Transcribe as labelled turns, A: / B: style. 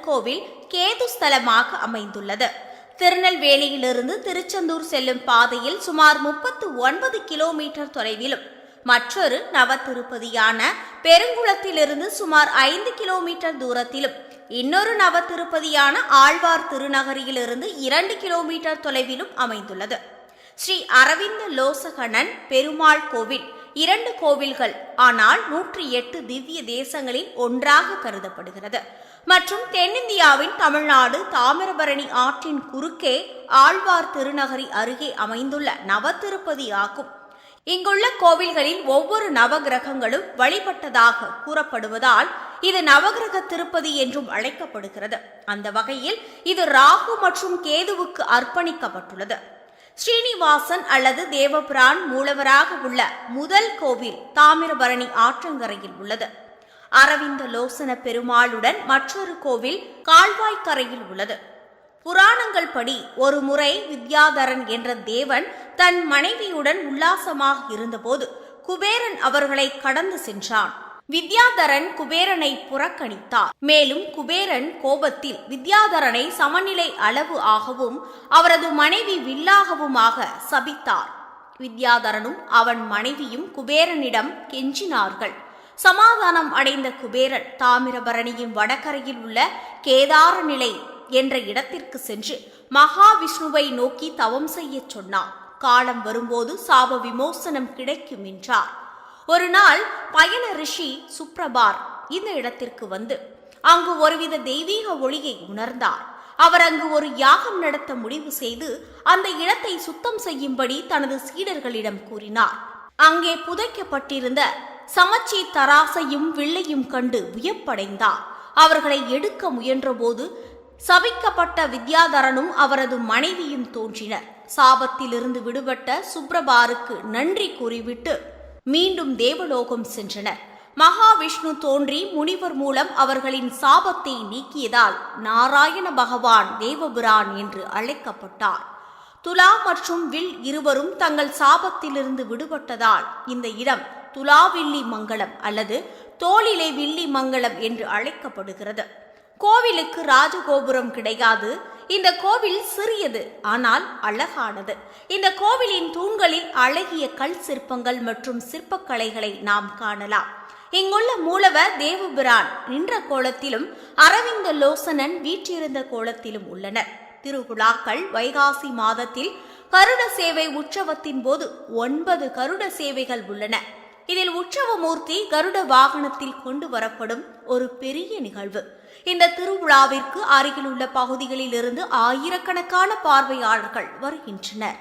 A: கோவில் கேது ஸ்தலமாக அமைந்துள்ளது. திருநெல்வேலியிலிருந்து திருச்செந்தூர் செல்லும் பாதையில் சுமார் முப்பத்து ஒன்பது கிலோமீட்டர் தொலைவிலும் மற்றொரு நவத்திருப்பதியான பெருங்குளத்திலிருந்து சுமார் ஐந்து கிலோமீட்டர் தூரத்திலும் இன்னொரு நவத்திருப்பதியான ஆழ்வார் திருநகரியிலிருந்து இரண்டு கிலோமீட்டர் தொலைவிலும் அமைந்துள்ளது. ஸ்ரீ அரவிந்த லோசகணன் பெருமாள் கோவில் இரண்டு கோவில்கள் ஆனால் நூற்றி எட்டு திவ்ய தேசங்களில் ஒன்றாக கருதப்படுகிறது. மற்றும் தென்னிந்தியாவின் தமிழ்நாடு தாமிரபரணி ஆற்றின் குறுக்கே ஆழ்வார் திருநகரி அருகே அமைந்துள்ள நவத்திருப்பதி ஆகும். இங்குள்ள கோவில்களில் ஒவ்வொரு நவகிரகங்களும் வழிபட்டதாக கூறப்படுவதால் இது நவகிரக திருப்பதி என்றும் அழைக்கப்படுகிறது. அந்த வகையில் இது ராகு மற்றும் கேதுவுக்கு அர்ப்பணிக்கப்பட்டுள்ளது. ஸ்ரீனிவாசன் அல்லது தேவபிரான் மூலவராக உள்ள முதல் கோவில் தாமிரபரணி ஆற்றங்கரையில் உள்ளது. அரவிந்த லோசன பெருமாளுடன் மற்றொரு கோவில் கால்வாய்க்கரையில் உள்ளது. புராணங்கள் படி ஒரு முறை வித்யாதரன் என்ற தேவன் தன் மனைவியுடன் உல்லாசமாக இருந்தபோது குபேரன் அவர்களை கடந்து சென்றான். வித்யாதரன் குபேரனை புறக்கணித்தார். மேலும் குபேரன் கோபத்தில் வித்யாதரனை சமநிலை அளவு ஆகவும் அவரது மனைவி வில்லாகவுமாக சபித்தார். வித்யாதரனும் அவன் மனைவியும் குபேரனிடம் கெஞ்சினார்கள். சமாதானம் அடைந்த குபேரன் தாமிரபரணியின் வடகரையில் உள்ள கேதார நிலை என்ற இடத்திற்கு சென்று மகாவிஷ்ணுவை நோக்கி தவம் செய்யச் சொன்னார் காலம் வரும்போது சாப விமோசனம் கிடைக்கும் என்றார். ஒரு நாள் பயண ரிஷி சுப்ரபார் இந்த இடத்திற்கு வந்து அங்கு ஒருவித தெய்வீக ஒளியை உணர்ந்தார். அவர் அங்கு ஒரு யாகம் நடத்த முடிவு செய்து அந்த இடத்தை சுத்தம் செய்யும்படி தனது சீடர்களிடம் கூறினார். அங்கே புதைக்கப்பட்டிருந்த சமச்சி தராசையும் வில்லையும் கண்டு வியப்படைந்தார். அவர்களை எடுக்க முயன்றபோது சபிக்கப்பட்ட வித்யாதரனும் அவரது மனைவியும் தோன்றினர். சாபத்திலிருந்து விடுபட்ட சுப்ரபாருக்கு நன்றி கூறிவிட்டு மீண்டும் தேவலோகம் சென்றனர். மகாவிஷ்ணு தோன்றி முனிவர் மூலம் அவர்களின் சாபத்தை நீக்கியதால் நாராயண பகவான் தேவபிரான் என்று அழைக்கப்பட்டார். துலா மற்றும் வில் இருவரும் தங்கள் சாபத்திலிருந்து விடுபட்டதால் இந்த இடம் துலாவில்லி மங்கலம் அல்லது தோளிலை வில்லி மங்கலம் என்று அழைக்கப்படுகிறது. கோவிலுக்கு ராஜகோபுரம் கிடையாது. இந்த கோவில் சிறியது ஆனால் அழகானது. இந்த கோவிலின் தூண்களில் அழகிய கல் சிற்பங்கள் மற்றும் சிற்பக்கலைகளை நாம் காணலாம். இங்குள்ள மூலவர் தேவபிரான் நின்ற கோலத்திலும் அரவிந்த லோசனன் வீற்றிருந்த கோலத்திலும் உள்ளனர். திருவிழாக்கள் வைகாசி மாதத்தில் கருட சேவை உற்சவத்தின் போது ஒன்பது கருட சேவைகள் உள்ளன. இதில் உற்சவமூர்த்தி கருட வாகனத்தில் கொண்டு வரப்படும் ஒரு பெரிய நிகழ்வு. இந்த திருவிழாவிற்கு அருகிலுள்ள பகுதிகளில் இருந்து ஆயிரக்கணக்கான பார்வையாளர்கள் வருகின்றனர்.